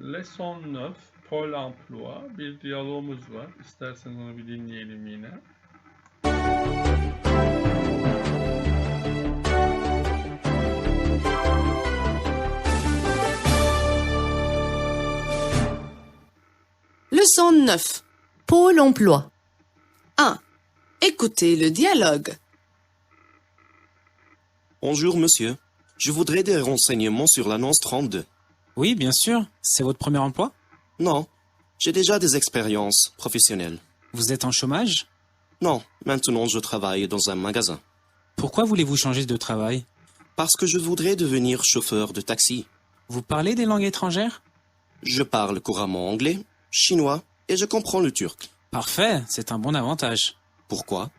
Leçon 9, Pol emploi. Bir diyalogumuz var. İsterseniz onu bir dinleyelim yine. Leçon 9. Pôle emploi. 1. Écoutez le dialogue. Bonjour monsieur. Je voudrais des renseignements sur l'annonce 32. Oui, bien sûr. C'est votre premier emploi? Non, j'ai déjà des expériences professionnelles. Vous êtes en chômage? Non, maintenant je travaille dans un magasin. Pourquoi voulez-vous changer de travail? Parce que je voudrais devenir chauffeur de taxi. Vous parlez des langues étrangères? Je parle couramment anglais, chinois et je comprends le turc. Parfait, c'est un bon avantage. Pourquoi?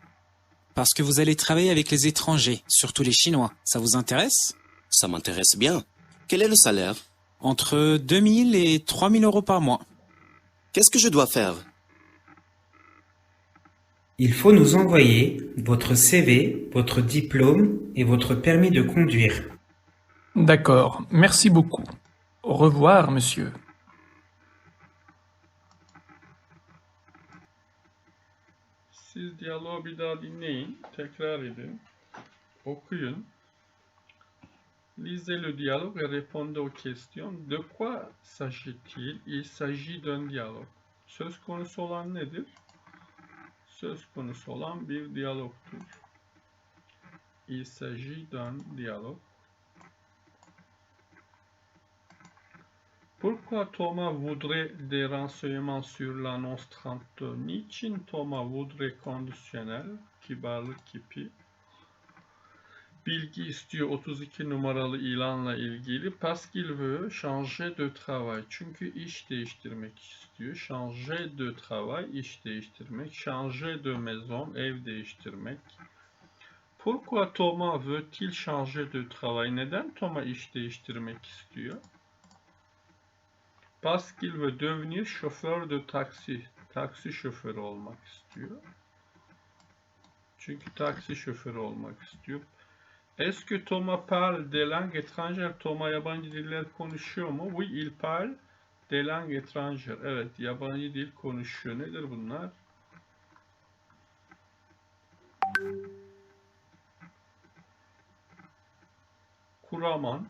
Parce que vous allez travailler avec les étrangers, surtout les Chinois. Ça vous intéresse? Ça m'intéresse bien. Quel est le salaire? Entre 2000 et 3000 euros par mois. Qu'est-ce que je dois faire? Il faut nous envoyer votre CV, votre diplôme et votre permis de conduire. D'accord, merci beaucoup. Au revoir, monsieur. Siz diyaloğu bir daha dinleyin. Tekrar edin. Okuyun. Lisez le dialogue et répondez aux questions. De quoi s'agit-il? Il s'agit d'un dialogue. Söz konusu olan nedir? Söz konusu olan bir diyalogtur. Il s'agit d'un dialogue. Pourquoi Thomas voudrait des renseignements sur l'annonce 32? Niçin Thomas voudrait kondisyonel, kibarlık kipi, bilgi istiyor 32 numaralı ilanla ilgili? Parce qu'il veut changer de travail. Çünkü iş değiştirmek istiyor. Changer de travail, iş değiştirmek. Changer de maison, ev değiştirmek. Pourquoi Thomas veut-il changer de travail? Neden Thomas iş değiştirmek istiyor? Parce qu'il veut devenir chauffeur de taksi. Taksi şoförü olmak istiyor. Çünkü taksi şoförü olmak istiyor. Est-ce que Thomas parle des langues étrangères? Thomas yabancı diller konuşuyor mu? Oui, il parle des langues étrangères. Evet, yabancı dil konuşuyor. Nedir bunlar? Kuraman,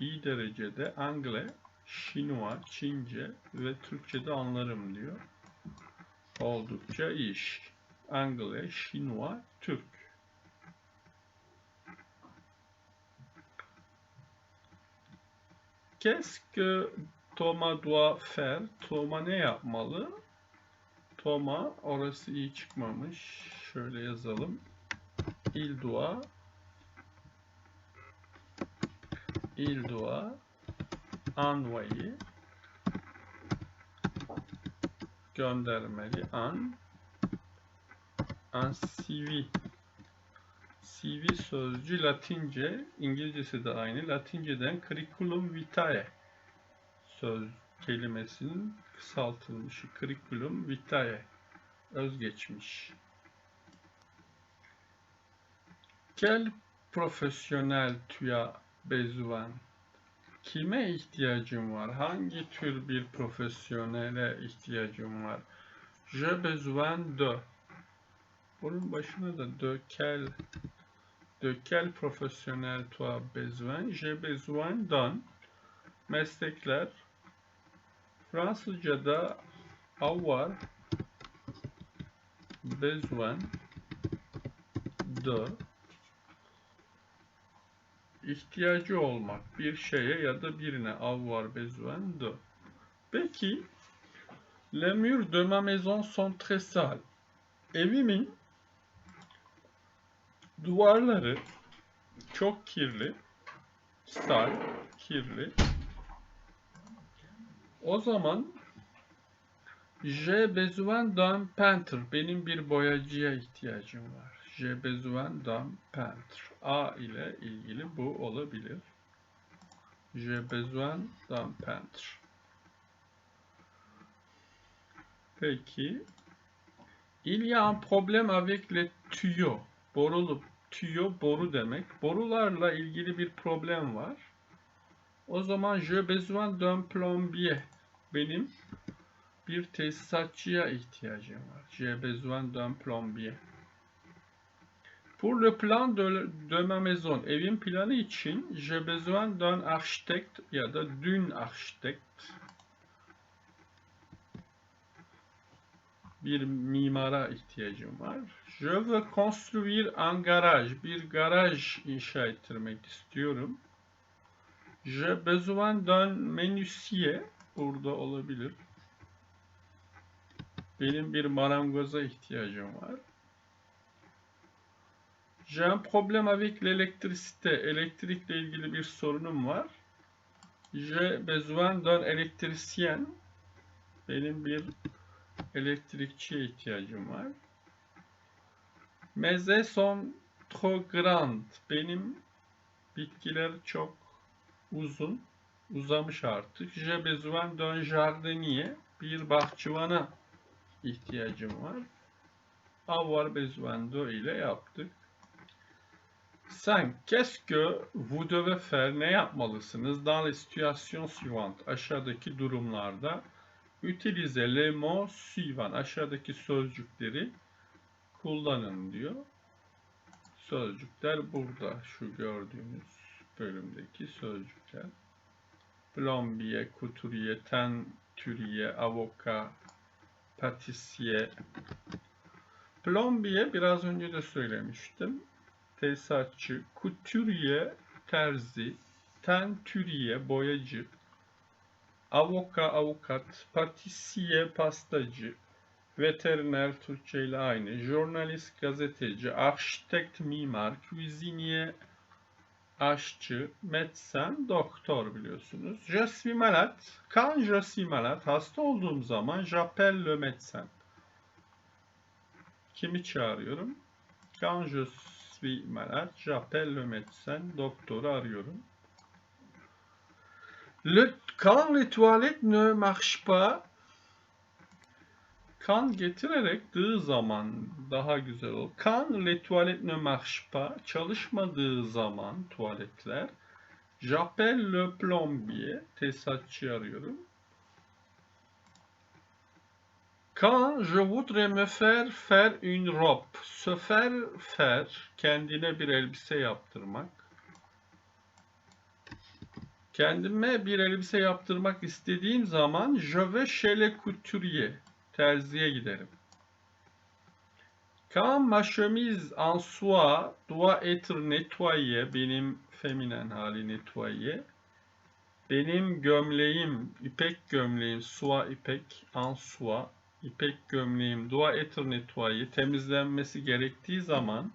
iyi derecede Angle, Şinua, Çince ve Türkçe'de anlarım diyor. Oldukça iş. Angle, Şinua, Türk. Qu'est-ce que Thomas doit faire? Thomas ne yapmalı? Thomas, orası iyi çıkmamış. Şöyle yazalım. Il doit Il doit envoyer göndermeli un un CV CV sözcü Latince, İngilizcesi de aynı. Latinceden curriculum vitae söz kelimesinin kısaltılmışı curriculum vitae özgeçmiş. Quel professionnel tu as besoin? Kime ihtiyacım var? Hangi tür bir profesyonele ihtiyacım var? Je besoin de. Bunun başına da de quel de quel professionnel tu as besoin? J'ai besoin d'un. Meslekler. Fransızca'da avoir besoin de ihtiyacı olmak bir şeye ya da birine avoir besoin de. Peki les murs de ma maison sont très sales. Evimin duvarları çok kirli. Sale, kirli. O zaman j'ai besoin d'un peintre. Benim bir boyacıya ihtiyacım var. J'ai besoin d'un peintre. A ile ilgili bu olabilir. J'ai besoin d'un peintre. Peki. Il y a un problème avec les tuyaux. Borulu, tüyo boru demek. Borularla ilgili bir problem var. O zaman je besoin d'un plombier. Benim bir tesisatçıya ihtiyacım var. J'ai besoin d'un plombier. Pour le plan de, de ma maison, evin planı için j'ai besoin d'un architecte ya da d'une architecte. Bir mimara ihtiyacım var. Je veux construire un garage. Bir garaj inşa ettirmek istiyorum. J'ai besoin d'un menuisier. Burada olabilir. Benim bir marangoza ihtiyacım var. J'ai un problème avec l'électricité. Elektrikle ilgili bir sorunum var. J'ai besoin d'un électricien. Benim bir elektrikçiye ihtiyacım var. Sont trop grandes. Benim bitkiler çok uzun, uzamış artık. J'ai besoin d'un jardinier. Bir bahçıvana ihtiyacım var. Avoir besoin de ile yaptık. Sen, que vous devez faire? Ne yapmalısınız? Dans les situations suivantes. Aşağıdaki durumlarda utiliser les mots suivants. Aşağıdaki sözcükleri kullanın diyor. Sözcükler burada. Şu gördüğünüz bölümdeki sözcükler. Plombier, couturier, teinturier, avocat, patissier. Plombier biraz önce de söylemiştim. Tesisatçı, couturier, terzi, teinturier, boyacı, avoka, avukat, patissier, pastacı, veteriner Türkçe ile aynı, jurnalist, gazeteci, architekt, mimar, cuisinier, aşçı, medecin, doktor biliyorsunuz. Je suis malade. Quand je hasta olduğum zaman j'appelle le. Kimi çağırıyorum? Quand je suis malade, j'appelle. Doktoru arıyorum. Le, quand les toilettes ne marchent pas, kan getirerek dığı zaman daha güzel olur. Quand les toilettes ne marchent pas, çalışmadığı zaman tuvaletler, j'appelle le plombier, tesisatçı arıyorum. Quand je voudrais me faire faire une robe, se faire faire, kendine bir elbise yaptırmak. Kendime bir elbise yaptırmak istediğim zaman je vais chez le couturier, terziye giderim. Quand ma chemise en soie doit être nettoyée, benim feminen hali nettoyée. Benim gömleğim, ipek gömleğim, soie ipek, en soie, ipek gömleğim doit être nettoyé, temizlenmesi gerektiği zaman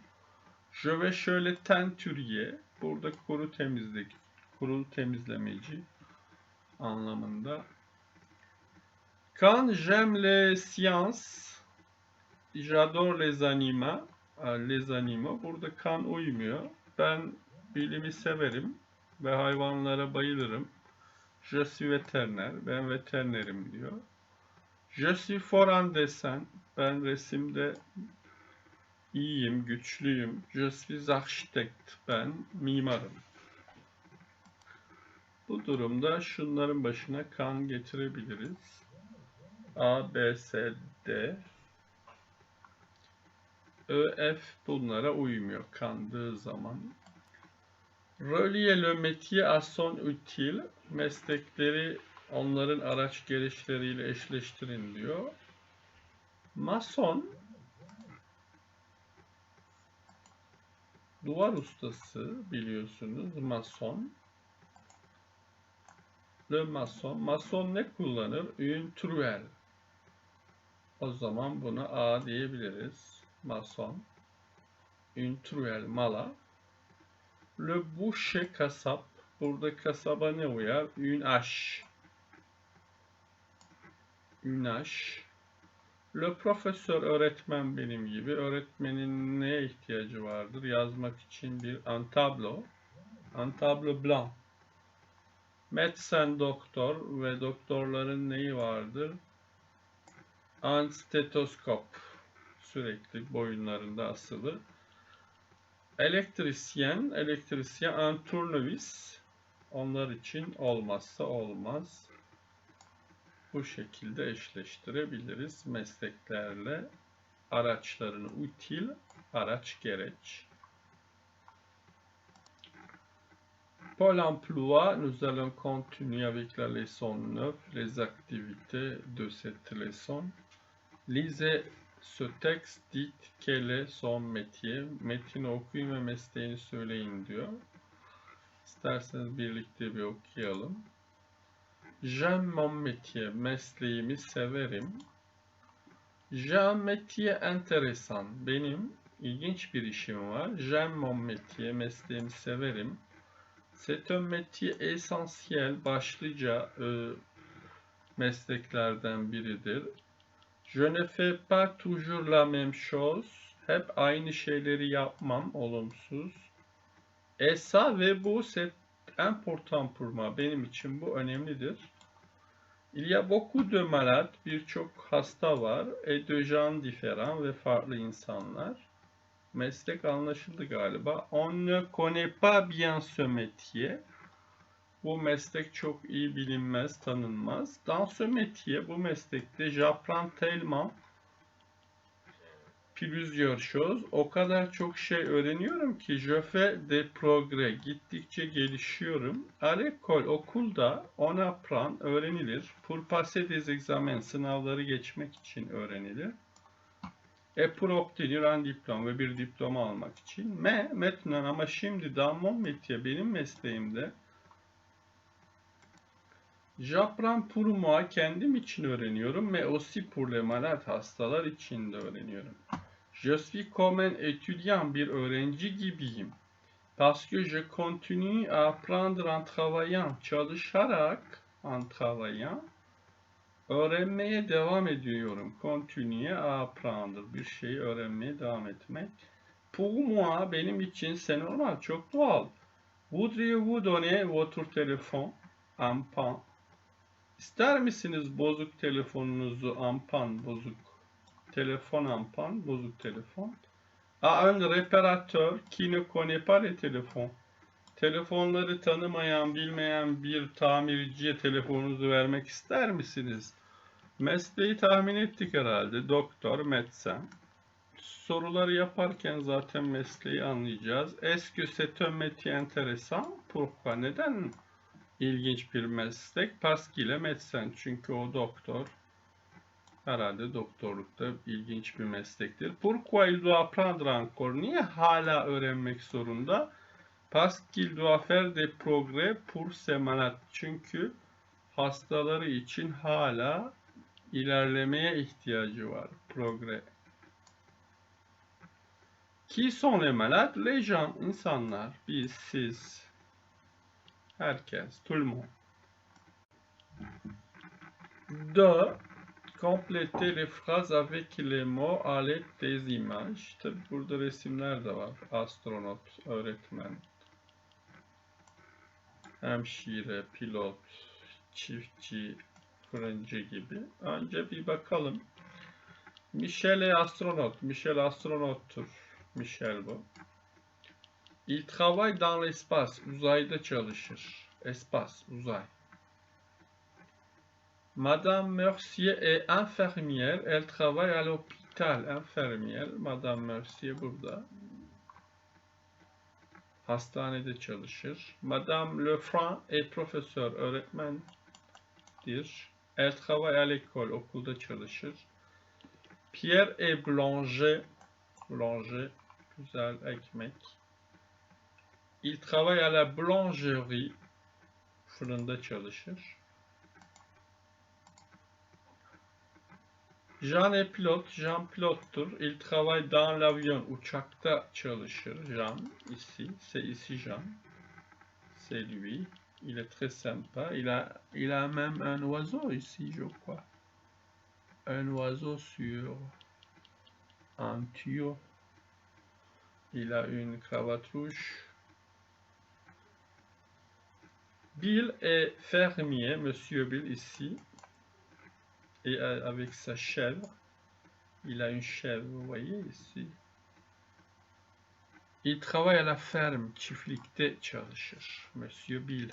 je vais şöyle teinturier, burada kuru temizlik, kuru temizlemeci anlamında. Quand j'aime les sciences, j'adore les animaux, les animaux, burada kan uymuyor. Ben bilimi severim ve hayvanlara bayılırım. Je suis vétérinaire, ben veterinerim diyor. Je suis fort en dessin. Ben resimde iyiyim, güçlüyüm. Je suis architecte. Ben mimarım. Bu durumda şunların başına kan getirebiliriz. A, B, S, D. Ö, F bunlara uymuyor kandığı zaman. Relier le métier à son utile. Meslekleri onların araç gelişleriyle eşleştirin diyor. Mason duvar ustası biliyorsunuz mason. Le mason. Mason ne kullanır? Une truelle. O zaman buna A diyebiliriz. Mason. Une truelle mala. Le boucher kasap. Burada kasaba ne uyar? Une hache. Ünaş. Le profesör öğretmen benim gibi. Öğretmenin neye ihtiyacı vardır? Yazmak için bir un tableau. Un tableau blanc. Medsen doktor ve doktorların neyi vardır? Un stetoskop. Sürekli boyunlarında asılı. Elektrisyen, elektrisyen un turnevis. Onlar için olmazsa olmaz. Bu şekilde eşleştirebiliriz mesleklerle araçlarını util, araç gereç. Pôle emploi, nous allons continuer avec la leçon 9, les activités de cette leçon. Lisez ce texte, dites quel est son métier. Metini okuyun ve mesleğini söyleyin diyor. İsterseniz birlikte bir okuyalım. J'aime mon métier, mesleğimi severim. J'ai un métier intéressant, benim ilginç bir işim var. J'aime mon métier, mesleğimi severim. C'est un métier başlıca e, mesleklerden biridir. Je ne fais pas toujours la même chose. Hep aynı şeyleri yapmam, olumsuz. Et ça ve bu c'est important pour moi. Benim için bu önemlidir. Il y a beaucoup de malades, birçok hasta var. Et de gens différents ve farklı insanlar. Meslek anlaşıldı galiba. On ne connaît pas bien ce métier. Bu meslek çok iyi bilinmez, tanınmaz. Dans ce métier, bu meslekte j'apprends tellement plusieurs choses. O kadar çok şey öğreniyorum ki je fais des progrès. Gittikçe gelişiyorum. À l'école, okulda on apprend, öğrenilir. Pour passer des examens, sınavları geçmek için öğrenilir. Obtenir un diplôme ve bir diploma almak için. Mais maintenant ama şimdi dans mon métier, benim mesleğimde pour moi, kendim için öğreniyorum. Mais aussi pour les malades, hastalar için de öğreniyorum. Je suis comme un étudiant, bir öğrenci gibiyim. Parce que je continue à apprendre en travaillant, çalışarak, en travaillant, öğrenmeye devam ediyorum. Continue apprendre, bir şeyi öğrenmeye devam etmek. Pour moi, benim için c'est normal, çok doğal. Voudriez-vous donner votre téléphone en pan? İster misiniz bozuk telefonunuzu ampan bozuk telefon ampan bozuk telefon? A un réparateur qui ne connaît pas les téléphones. Telefonları tanımayan, bilmeyen bir tamirciye telefonunuzu vermek ister misiniz? Mesleği tahmin ettik herhalde. Doktor, medsen. Soruları yaparken zaten mesleği anlayacağız. Est-ce que c'est? Pourquoi? Neden ilginç bir meslek. Paskile medsen çünkü o doktor. Herhalde doktorlukta ilginç bir meslektir. Pourquoi il doit apprendre encore? Niye hala öğrenmek zorunda? Parce qu'il doit faire des progrès pour ses malades. Çünkü hastaları için hala ilerlemeye ihtiyacı var. Sont les malades? Les gens, insanlar. Biz, siz, Herkes, tout. 2. Compléter les phrases avec les mots à l'aide des images. Tabi burada resimler de var. Astronot, öğretmen, hemşire, pilot, çiftçi, fırıncı gibi. Önce bir bakalım. Michel est astronot. Michel astronottur. Michel bu. Il travaille dans l'espace. Uzayda çalışır. Espace, uzay. Madame Mercier est infirmière. Elle travaille à l'hôpital. Infirmière. Madame Mercier burada. Hastanede çalışır. Madame Lefranc est professeur. Öğretmendir. Elle travaille à l'école. Okulda çalışır. Pierre est boulanger. Boulanger. Güzel ekmek. Il travaille à la boulangerie. Fırında çalışır. Jean est pilote. Jean pilottur. Il travaille dans l'avion. Uçakta çalışır. Jean ici. C'est ici Jean. C'est lui. Il est très sympa. Il a, il a même un oiseau ici, je crois. Un oiseau sur un tuyau. Il a une cravate rouge. Bill est fermier, Monsieur Bill ici, et avec sa chèvre. Il a une chèvre, vous voyez ici. Il travaille à la ferme, çiftlikte çalışır. Monsieur Bill.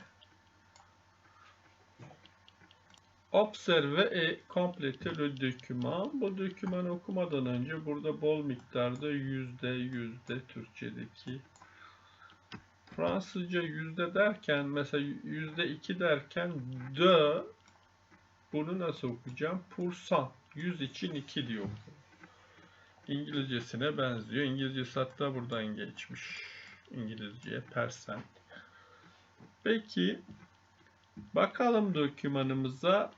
Observe et compléter le document. Bu dokümanı okumadan önce burada bol miktarda yüzde yüzde Türkçedeki Fransızca yüzde derken mesela yüzde iki derken de bunu nasıl okuyacağım? Pourcent. Yüz için iki diyor. İngilizcesine benziyor. İngilizcesi hatta buradan geçmiş. İngilizceye percent. Peki bakalım dokümanımıza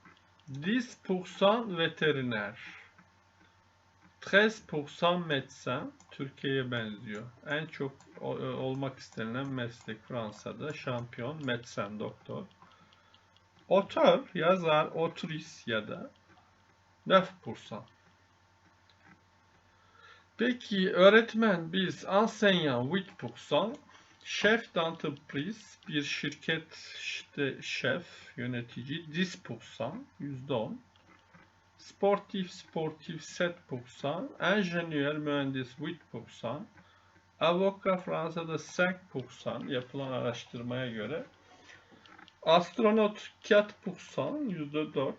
10% veteriner. 13% médecin Türkiye'ye benziyor. En çok e, olmak istenilen meslek Fransa'da şampiyon, medecin, doktor. Otör, yazar, otris ya da 9%. Peki öğretmen biz enseignant 8%, şef d'entreprise bir şirket işte şef, yönetici 10%, %10. Sportif sportif 7%, ingénieur mühendis 8%, avokat Fransa'da 5% yapılan araştırmaya göre, astronot 4%, %4,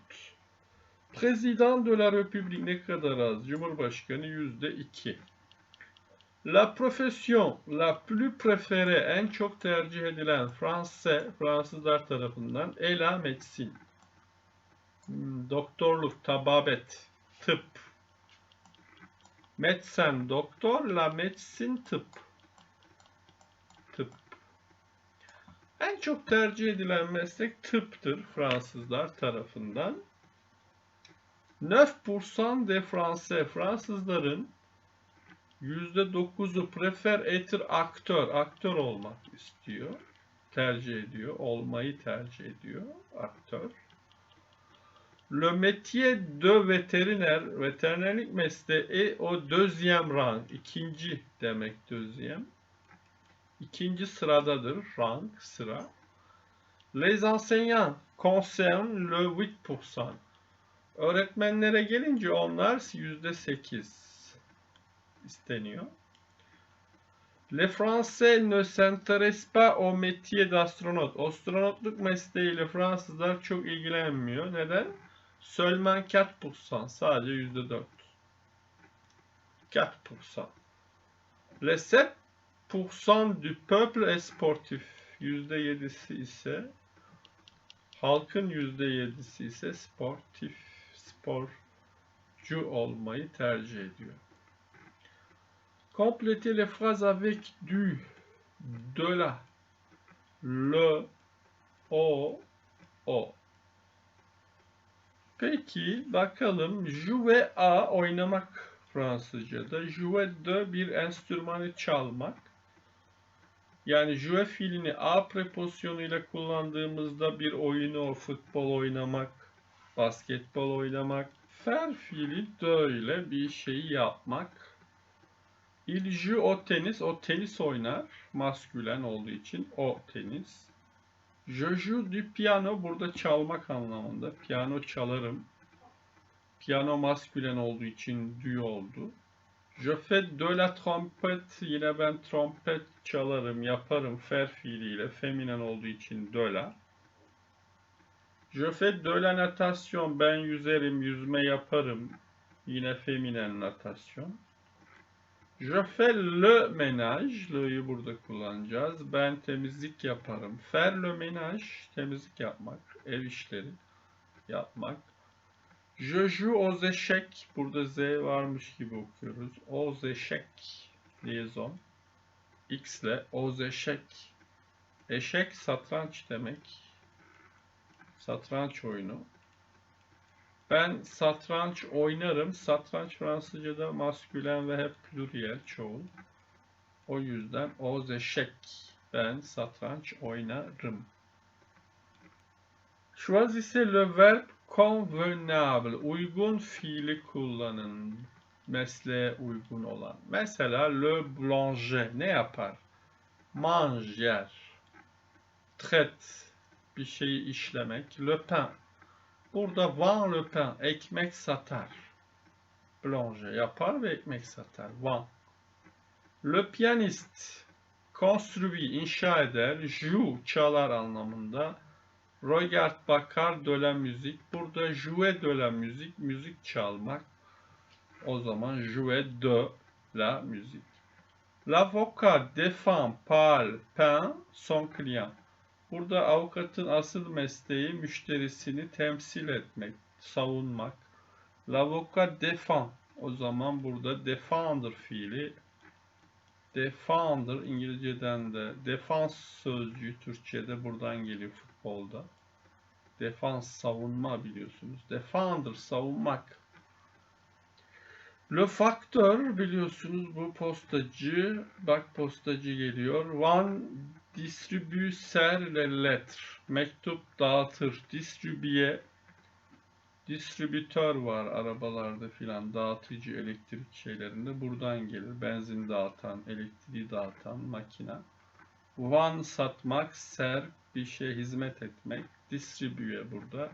Président de la République ne kadar az? Cumhurbaşkanı %2. La profession la plus préférée en çok tercih edilen Fransız Fransızlar tarafından est la médecine. Hmm, Doktorluk, tababet, tıp. Médecin, doktor, la médecine, tıp. Tıp. En çok tercih edilen meslek tıptır Fransızlar tarafından. 9% de Français, Fransızların %9'u prefer etir aktör, aktör olmak istiyor, tercih ediyor, olmayı tercih ediyor, aktör. Le métier de veteriner, veterinerlik mesleği au deuxième rang, ikinci demek deuxième. İkinci sıradadır, rang, sıra. Les enseignants concernent le 8%. Öğretmenlere gelince onlar %8 isteniyor. Les Français ne s'intéressent pas au métier d'astronaute. Astronotluk mesleğiyle Fransızlar çok ilgilenmiyor. Neden? Seulement 4%. Sadece %4. 4%. Les 7% du peuple est sportif. %7'si ise halkın %7'si ise sportif, sporcu olmayı tercih ediyor. Complétez les phrases avec du, de la, le, o, o. Peki bakalım jouer a oynamak Fransızca'da. Jouer de bir enstrümanı çalmak. Yani jouer fiilini a prepozisyonuyla kullandığımızda bir oyunu futbol oynamak, basketbol oynamak. Faire fiili de ile bir şeyi yapmak. Il au tenis, o tenis oynar. Maskülen olduğu için o tenis. Je joue du piano burada çalmak anlamında. Piyano çalarım. Piyano maskülen olduğu için du oldu. Je fais de la trompette. Yine ben trompet çalarım, yaparım. Fer fiiliyle. Feminen olduğu için de la. Je fais de la natation. Ben yüzerim, yüzme yaparım. Yine feminen natasyon. Je fais le ménage. Le'yi burada kullanacağız. Ben temizlik yaparım. Faire le ménage. Temizlik yapmak. Ev işleri yapmak. Je joue aux échecs. Burada Z varmış gibi okuyoruz. Aux échecs. Liaison. X ile aux échecs. Eşek satranç demek. Satranç oyunu. Ben satranç oynarım. Satranç Fransızca'da maskülen ve hep pluriel çoğul. O yüzden aux échecs. Ben satranç oynarım. Choisissez le verbe convenable. Uygun fiili kullanın. Mesleğe uygun olan. Mesela le boulanger ne yapar? Mange yer. Traite bir şeyi işlemek. Le pain. Burada pain. Ekmek satar. Boulanger yapar ve ekmek satar. Vend. Le pianiste construit, inşa eder. Joue, çalar anlamında. Regarde bakar de la musique. Burada jouer de la musique. Müzik çalmak. O zaman jouer de la musique. L'avocat défend, parle, peint son client. Burada avukatın asıl mesleği müşterisini temsil etmek, savunmak. L'avocat défend. O zaman burada defender fiili defender İngilizceden de defans sözcüğü Türkçe'de buradan geliyor futbolda. Defans savunma biliyorsunuz. Defender savunmak. Le facteur biliyorsunuz bu postacı. Bak postacı geliyor. One distribue ser les lettres. Mektup dağıtır. Distribüye distribütör var arabalarda filan dağıtıcı elektrik şeylerinde buradan gelir. Benzin dağıtan, elektriği dağıtan makina. One satmak, ser bir şey hizmet etmek. Distribüye burada.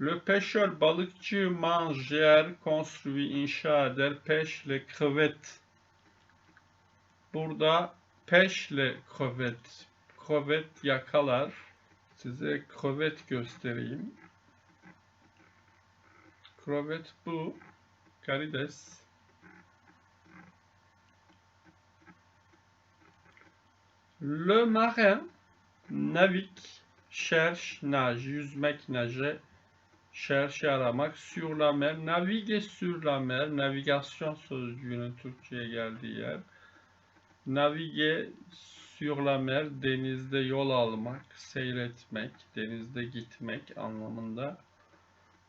Le pêcheur balıkçı mange, yer, construit, inşa eder, pêche les crevettes. Burada les crevettes. Crevet yakalar. Size crevet göstereyim. Crevet bu. Karides. Le marin navigue, cherche, nage, yüzmek, nage, cherche aramak, sur la mer, naviguer sur la mer, navigasyon sözcüğünün Türkçe'ye geldiği yer. Naviguer sur la mer, denizde yol almak, seyretmek, denizde gitmek anlamında.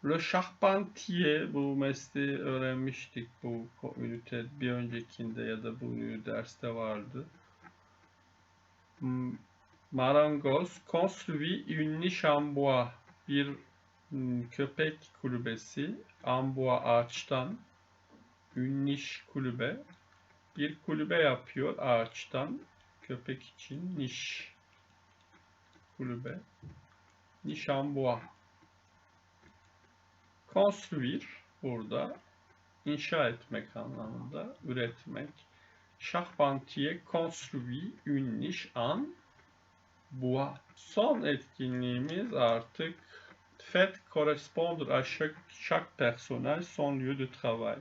Le charpentier, bu mesleği öğrenmiştik bu ünite bir öncekinde ya da bu derste vardı. M- Marangoz, construit une niche en bois, bir mm, köpek kulübesi, en bois ağaçtan, une niche kulübe, bir kulübe yapıyor ağaçtan, köpek için niş kulübe, niche en bois. Construire burada inşa etmek anlamında, üretmek. Charpentier construit une niche en bois. Son etkinliğimiz artık fait correspondre à chaque, chaque personnel son lieu de travail.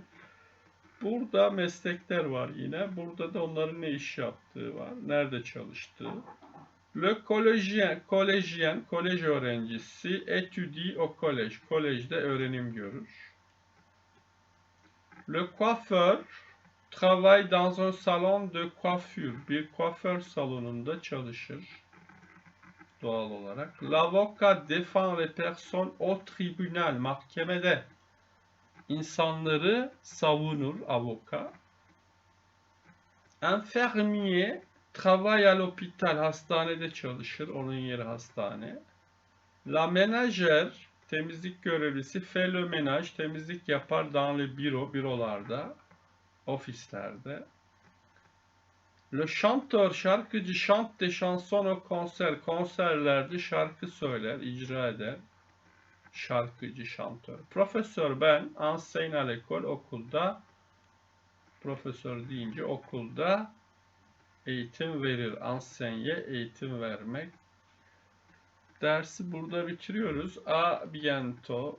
Burada meslekler var yine. Burada da onların ne iş yaptığı var. Nerede çalıştığı. Le collégien, collégien, kolej öğrencisi étudie au collège. Kolejde öğrenim görür. Le coiffeur travaille dans un salon de coiffure. Bir kuaför salonunda çalışır. Doğal olarak. L'avocat défend les personnes au tribunal. Mahkemede insanları savunur avoka. Infirmier travaille à l'hôpital. Hastanede çalışır. Onun yeri hastane. La ménagère temizlik görevlisi fait le. Temizlik yapar dans le bureau. Bürolarda. Ofislerde. Le chanteur şarkıcı chante des chansons au concert. Konserlerde şarkı söyler, icra eder. Şarkıcı, şantör. Profesör ben à l'école okulda profesör deyince okulda eğitim verir. Enseigne eğitim vermek. Dersi burada bitiriyoruz. A bientôt.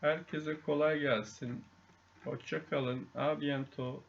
Herkese kolay gelsin. Hoşça kalın. A bientôt.